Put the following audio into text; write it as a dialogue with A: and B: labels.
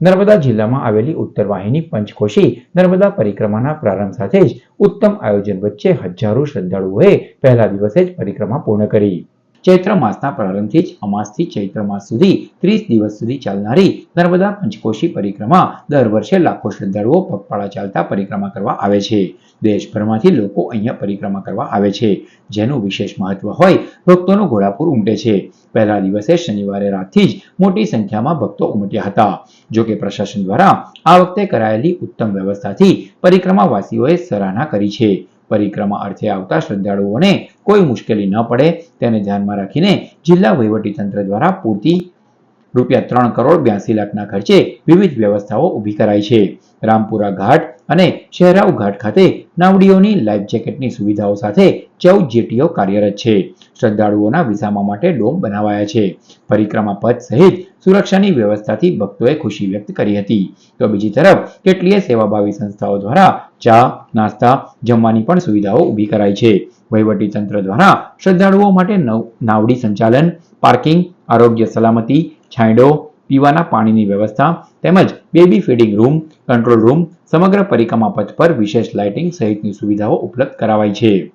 A: નર્મદા જિલ્લામાં આવેલી ઉત્તર વાહિની પંચકોશી નર્મદા પરિક્રમાના પ્રારંભ સાથે જ ઉત્તમ આયોજન વચ્ચે હજારો શ્રદ્ધાળુઓએ પહેલા દિવસે જ પરિક્રમા પૂર્ણ કરી. ચૈત્ર માસના પ્રારંભથી જ અમાસથી ચૈત્ર માસ સુધી ત્રીસ દિવસ સુધી ચાલનારી નર્મદા પંચકોશી પરિક્રમા દર વર્ષે લાખો શ્રદ્ધાળુઓ પગપાળા ચાલતા પરિક્રમા કરવા આવે છે. દેશભરમાંથી લોકો અહીંયા પરિક્રમા કરવા આવે છે. જેનું વિશેષ મહત્વ હોય, ભક્તોનો ઘોડાપુર ઉમટે છે. પહેલા દિવસે શનિવારે રાતથી જ મોટી સંખ્યામાં ભક્તો ઉમટ્યા હતા. જોકે પ્રશાસન દ્વારા આ વખતે કરાયેલી ઉત્તમ વ્યવસ્થાથી પરિક્રમાવાસીઓએ સરાહના કરી છે. પરિક્રમા અર્થે આવતા શ્રદ્ધાળુઓને કોઈ મુશ્કેલી ન પડે. તેને ધ્યાનમાં રાખીને જિલ્લા વહીવટીતંત્ર દ્વારા પૂરતી રૂપિયા ત્રણ કરોડ બ્યાસી લાખના ખર્ચે વિવિધ વ્યવસ્થાઓ ઊભી કરાઈ છે. રામપુરા ઘાટ અને શહેરાવ ઘાટ ખાતે નાવડીઓની લાઈફ જેકેટની સુવિધાઓ સાથે ચૌદ જેટીઓ કાર્યરત છે. શ્રદ્ધાળુઓના વિસામા માટે ડોમ બનાવાયા છે. પરિક્રમા પથ સહિત સુરક્ષાની વ્યવસ્થાથી ભક્તોએ ખુશી વ્યક્ત કરી હતી. તો બીજી તરફ, કેટલીય સેવાભાવી સંસ્થાઓ દ્વારા ચા, નાસ્તા, જમવાની પણ સુવિધાઓ ઊભી કરાઈ છે. વહીવટી તંત્ર દ્વારા શ્રદ્ધાળુઓ માટે નવ, નાવડી સંચાલન, પાર્કિંગ, આરોગ્ય સલામતી, છાંયડો, પીવાના પાણીની વ્યવસ્થા તેમજ baby feeding room, control room, સમગ્ર પરિક્રમા પથ પર વિશેષ લાઇટિંગ સહિતની સુવિધાઓ ઉપલબ્ધ કરાવાઈ છે.